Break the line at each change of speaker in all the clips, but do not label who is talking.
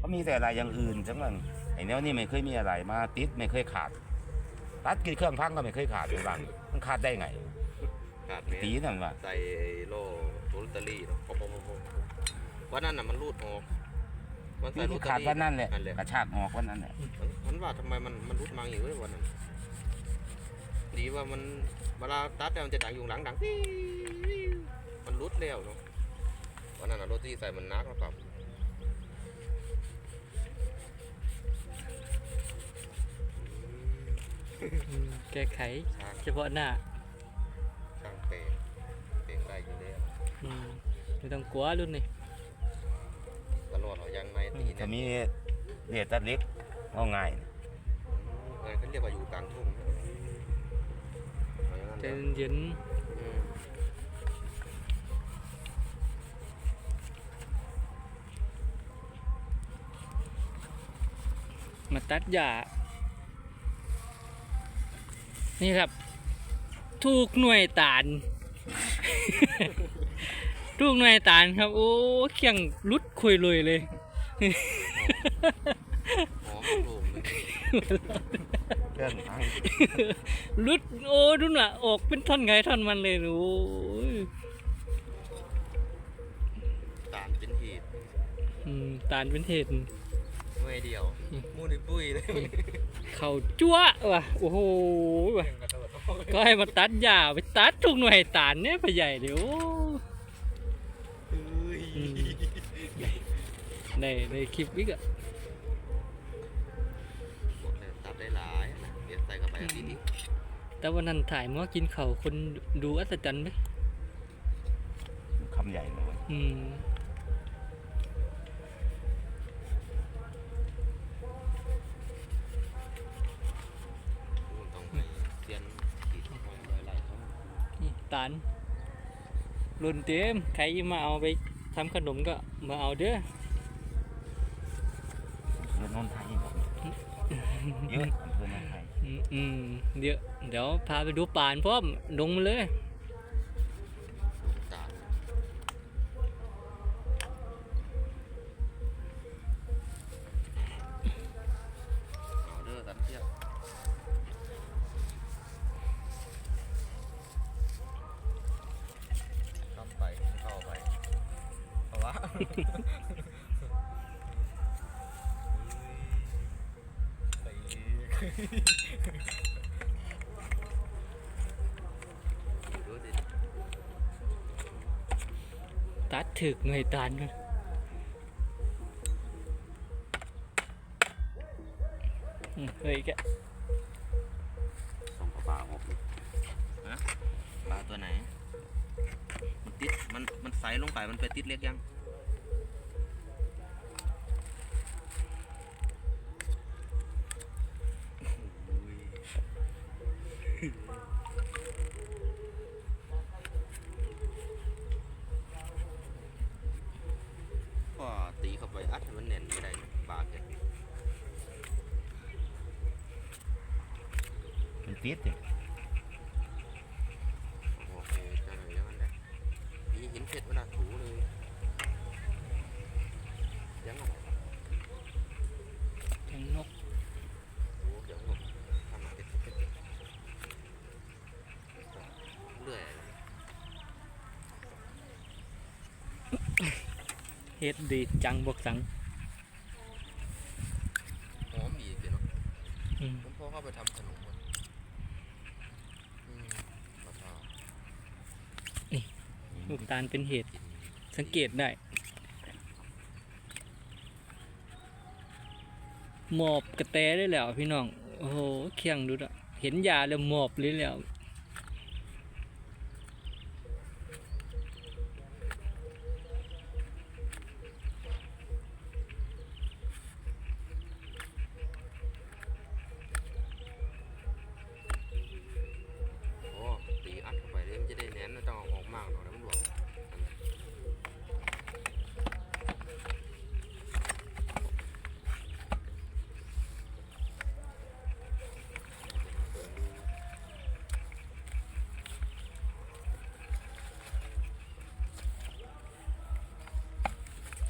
ก็มีแต่อะไรอย่างอื่นจังมันไอ้แนวนี้ไม่เคยมีอะไรมาติดไม่เคยขาดตัดกี่เครื่องพังก็ไม่เคยขาดอยู่บ้างมันขาดได้ไง
ขาดแม่
ตีนั่นว่า
ใส่โล่โรตเตอรี่เนาะปะปะปะปะวันนั้นน่ะมันรูดออก มันใส่
ที่
โร
ที่
ตเตอ
ขาด
รี่
วันนั้นแหละ
นั่นแหละ
กระชากออกวันนั้นแหละ
มันว่าทำไมมันมันรุดมาอย่างนี้เว้ยวันนั้น ดีว่ามันเวลาตัดเนี่ยมันจะดังอยู่หลังดังปิ๊วมันรุดแล้วเนาะวันนั้นอะรถที่ใส่มันนักแล้วครับ
แก้ไข
ช่าง
เฉพาะหน้า
ช่างเปงเปงได้อยู่แล้ว
อืมไม่ต้องกลัวรุ่นนี้
ตลอดเอายังในตีเนี่
ถ้ายมีเด็ดตัดเล็กเอาง่าย
เออเขาเรียกว่าอยู่กลางทุ่งนะเอาอย่างนั้น
ใจ
เนอะ
เย็น
อืม
ๆมาตัดหญ้า นี่ครับถูกหน่วยตานถูกหน่วยตานครับ โอ้เขียงลุดคุยเลยเลย
หอมโล่งเลย
เครื่องพัง
ลุดโอ้ดุนอะ ออกเป็นท่อนไงท่อนมันเลยโอ้ย
ตาลเป็นเหตุ
อืมตานเป็นเหตุ
เมื่อยเดียวมูนิปุ้ยเลย
เข่าจั่วว่ะโอ้โหว่ะก็ให้มาตัดหญ้าไปตัดทุกหน่วยตานเนี่ยพะใหญ่เดี๋ยว
เฮ้ย
อืมในในคลิปวิกอะ
บอกเลยตัดได้หลายนะเดี๋ยวใส่เข้าไปอาทิตย์นี้
แต่วันนั้นถ่ายมากินเข่าวคนดูอัศจรรย์ไหม
คำใหญ่เลยเว้ย
อืมานรุ่นเต็มใครมาเอาไปทำขนมก็มาเอาเด้อ
เพื่อนนนไทยบอกเยอะอำเพื่อนนนไทย
อืมอืมเดี๋ยวเดี๋ยวพาไปดูป่านพร้อมลงมาเลย
ตัด
ถึกหน่วยตานกันอืมเฮ้ยแก
ส่งกระเป๋าออก
ปลาตัวไหน มันติด มัน มันใสลงไป มันไปติดเล็กยัง ติด
อยู่
โอเคจะอย่างนั้นได้มีหินเผ็ดเวลาถูเลยยังไง
แทงนก
โอ้เดี๋ยวหมดทำมาติดติดติดเรื่อย
เฮ็ดดีจังบวกสัง
หอมอีกเดี๋ยวเนาะ
อืม
ผมพ่อเข้าไปทำขนมก่อนอืมมะพร้าว
ลูกตาลเป็นเหตุสังเกตได้ หมอบกระแตได้แล้วพี่น้อง โอ้โหเคียงดูดะเห็นยาแล้วหมอบเลยแล้ว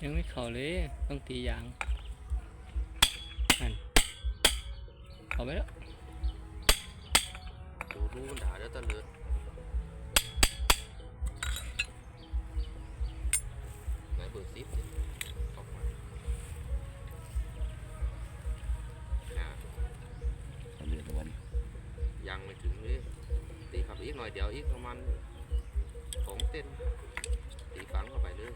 ยังไม่เข้าเลย ต้องตียางนั่นเอาไปแล้ว
ดูดูมันด่าเด้อตะเลิดไหนเบอร์ซิปดิออกมาอ่า
เรือตะวัน
ยังไม่ถึงเลยตีขับอีกหน่อยเดี๋ยวอีกประมาณสองเต้นตีฝังเข้าไปเลย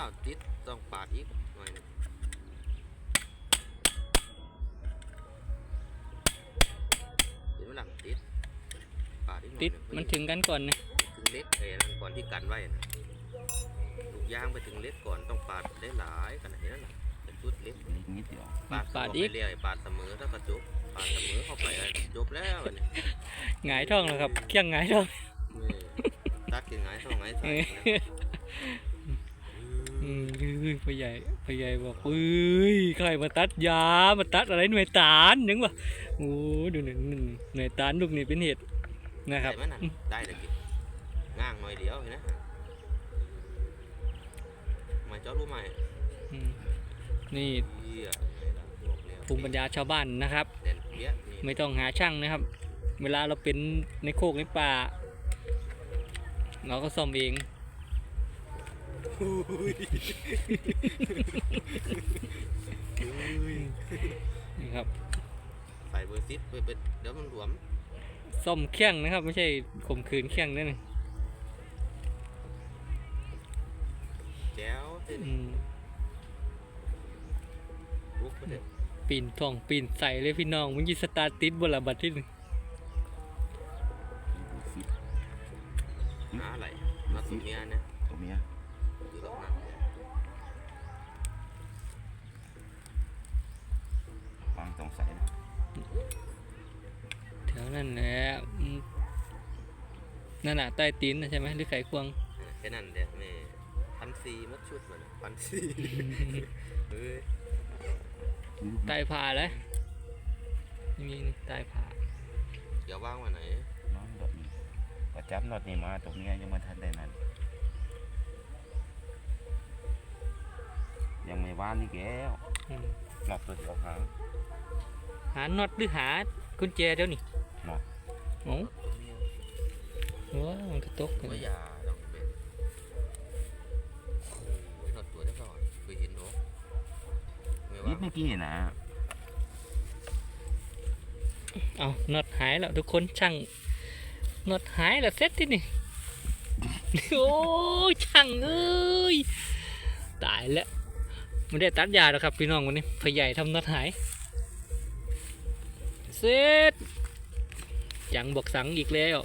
ฉันว่าติดต้องปาดอีกหน่อยหนึ่งเห็นไหมล่ะติดปาดอีกหน่อย
ติด
หง
มันถึงกันก่อนนะ
ถึงเล็กเอ้นั่นก่อนที่กันไว้นะลูกยางไปถึงเล็กก่อนต้องปาดได้หลายขนาดนี้นะเป็นชุดเล็ก
นิดนิดเดียว
ปาด
ปาด
เข้
อีก
ไปเรื่อยปาดเสมอถ้ากระจบปาดเสมอเข้าไปอะจบแล้วอันนี้
หงายท้องแล้วครับเคี่ยงหงายท้อง
นี่ตัดกันไงเท่าไงใส่
เอ้ยอืมเฮ้ยพ่อใหญ่พ่อใหญ่บอกเอ้ยใครมาตัดยา มาตัดอะไรหน่วยตาลยังวะโอ้ดูหนึ่งหน่วยตาลลูกนี่เป็นเหตุนะครับ
ได้ไหมนั่นได้เลยกินง่างหน่อยเดียวเห็นไหมไม่เจ้ารู้ไหม
อืมนี่
เหี้ยไงล่ะบอกแล้ว
ภูมิปัญญาชาวบ้านนะครับ
เด่นเปี้ยนี่
ไม่ต้องหาช่างนะครับ เวลาเราเป็นในโคกในป่า เราก็ซ่อมเอง นี่ครับ
ใส่เบอร์ซิปไปเป็นเดี๋ยวมันหลวม
ซ่อมเคี่ยงนะครับ ไม่ใช่ข่มขืนเคี่ยงนั่นนะ
แจ๋วเส้น
อืม
ลุกไปเถอะ
ปีนท่องปีนใส่เลยพี่น้องมึงยิสตาร์ติดบนละบัดที่หนึ่ง
สิบ
หาอะไรมาตัวเมียเนี่ย
ตัวเมีย
อยู่ตรงนั้น
ฟังสงสัยนะ
แถวนั่นแหละอืมนั่นน่ะใต้ตีนนะใช่ไหมหรือไขควง
แค่นั้นเด็ดแม่พันซีมัดชุดมันพันซีเฮ้ย
ใต้ผาเลยนี่นี่ใต้ผา
เดี๋ยวว่างวันไหน
น้องดอดนี่ประจับนอดนี่มาตัวเมียยังไม่ทันได้นั่น ยังไม่ว่านนี่แก้ว
อืม
นอดตัวเดียวหาง
หาน็อตหรือหากุญแจเดี๋ยวนี้
น็อต
โอ้
ตัวเมีย
โหมันก็ตก
ไม่ยาดอกเบ็ดโอ้ยหนอดตัวได้ก่อนเคยเห็นหรอไม่
นิ
ว่า
ดเมื่อกี้นะ
เอาน็อตหายแล้วทุกคนช่างน็อตหายแล้วเซ็ตที่นี่ โอ้ยช่างเอ้ยตายแล้ว ไม่ได้ตัดยาแล้วครับ พี่น้องวันนี้พ่อใหญ่ทำน็อตหายเซ็ตยังบอกสังอีกแล้ว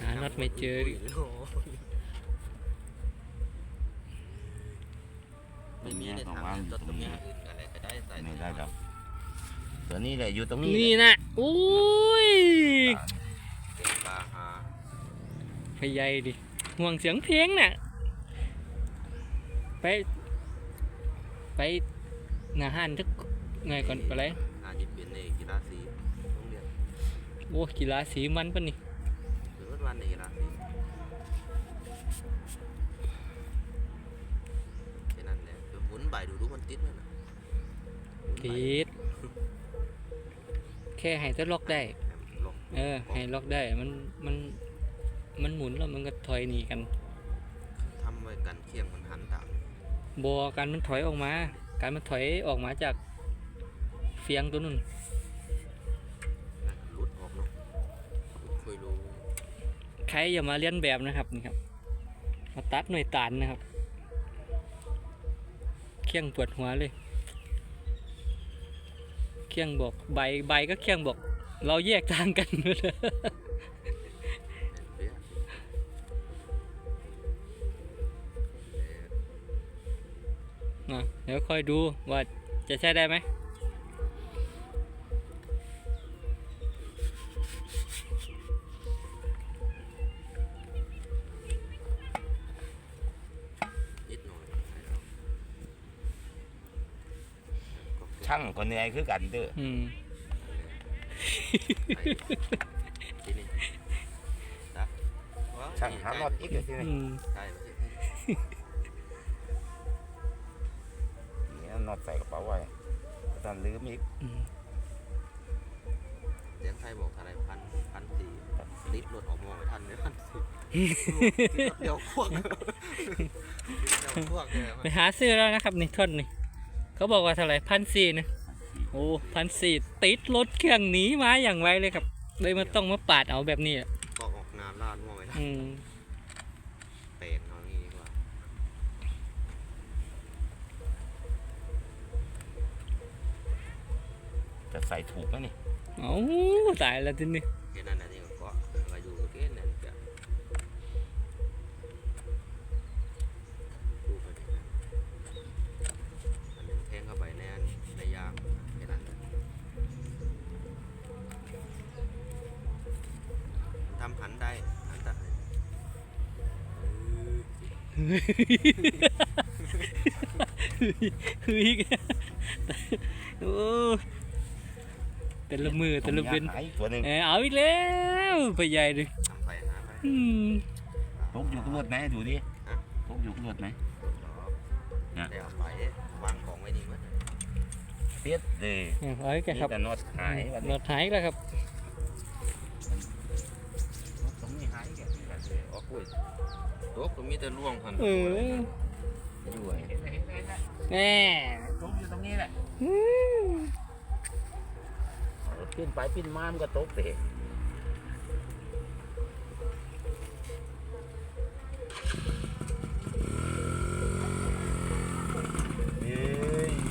หาน็อตไม่เจอดิ
ไม่มีในทางน็อตตัวเมียอื่นอะไรก็ได้ใส่
ไม่ได้ดอกตัวนี้แหละอยู่ตรงนี้
นี่นะอุ้ย
เก็บปลาหา
พยายดิ ห่วงเสียงเพลงน่ะ ไป ไปหนาหันทักไงก่อนไปเลย
อาจะเป็นในกีฬาสีโรงเรียน
โอ้กีฬาสีมันปะนี่
หรือว่าวันในกีฬาสีแค่นั้นแหละเดี๋ยวหมุนใบดูดูมันติดไหมนะหมุนใบ
ติดแค่ให้จะล็อกได้
ล็อก
เออให้ล็อกได้มันมัน มันหมุนแล้วมันก็ถอยหนีกัน
ทำไว้กันเคียงมันหันตาม
บอการมันถอยออกมา การมันถอยออกมาจากเฟียงตัวนู้น
นะรุดออกเนาะเคยรู้
ใครอย่ามาเลียนแบบนะครับนี่ครับมาตัดหน่วยตานนะครับ เคียงปวดหัวเลย เคียงบอกใบใบก็เคียงบอก เราแยกทางกัน
เป๊ะ
ดี๋ยวค่อยดูว่าจะใช้ได้ไหม
นิดหน่อยให้เราก็แก้
ช่างก็เหนื่อยคือกันเด้อ
อืม
ทีนี้นะว้ว
ช่างหาน็อตอีกเลยที
อื
นี้
ม
ใช่ นสิ
เนี่ยน็อตใส่กระเป๋าไว้ตอนลืมอีก
อืม
เสียงไทยบอกอะไรพันพันสี่ลิตรรถออกมองไม่ทันเลยพันสี่เดี๋ยวพวกเดี๋ยวพวกเนี่ย
ไปหาซื้อแล้วนะครับนี่ท่อนนี่เขาบอกว่าเท่าไหร่พันสี่นะโอ้พันสี่ติดรถเครื่องหนีมาอย่างไวเลยครับเลยมาต้องมาปาดเอาแบบนี้อะ
ก็ออกงานลาดมองไม่ทัน
ใส่ถูกไหมนี่
เอ้าตายแล้วทีนี้
แค่นั้นนะที่ก็มาอยู่กับเกณฑ์นั่นจะดูไปดิอันนึงแทงเข้าไปในอันในยางแค่นั้นเลยทำหันได้หันได้
คืออีกโอ้ แต่ละมือแต่ละเป็น
หายตัวหนึ่ง
เออเอาอีกแล้วไปใหญ่เลย
ทำไปหาไป
อืม
ตกอยู่กับรถไหมดูดิตกอยู่กับรถไหมเนี่ย
เดี๋ยวเอาไปวางของไว้นี่มั้ย
เสียดเลย
เอาอีก
มี
ครับ
แต่น็อตหายวัน
ร
นี้
ถหายอีกแล้วครับ
ตรงนี้หายแกนี่แหละเลย
อ๋อกุ้ยตัวก็มีแต่ร่วงพัน
เออ
ด้วยเห็นไหมเห็นไหมเห็นไหม
แน่
ตกอยู่ตรงนี้แหละ
อืม
รถขึ้นไปปิ้นมามันก็ตกเลย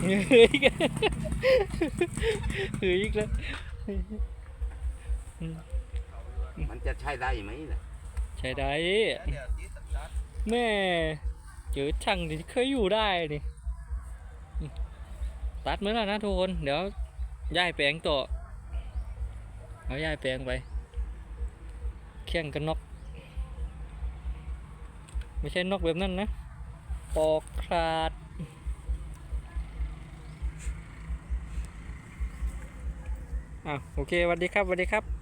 เฮ้ย
เฮ้ยอีกเฮ้ยอีกแล้ว
มันจะใช้ได้ไหมล่ะ
ใช้ได้แม่เจอช่างที่เคยอยู่ได้นี่ตัดเหมือนแล้วนะทุกคน เดี๋ยวย้ายแปลงต่อ เอาย่ายแปลงไปเขี่ยงกันนก ไม่ใช่นกแบบนั้นนะปอกขาดอะโอเคสวัสดีครับสวัสดีครับ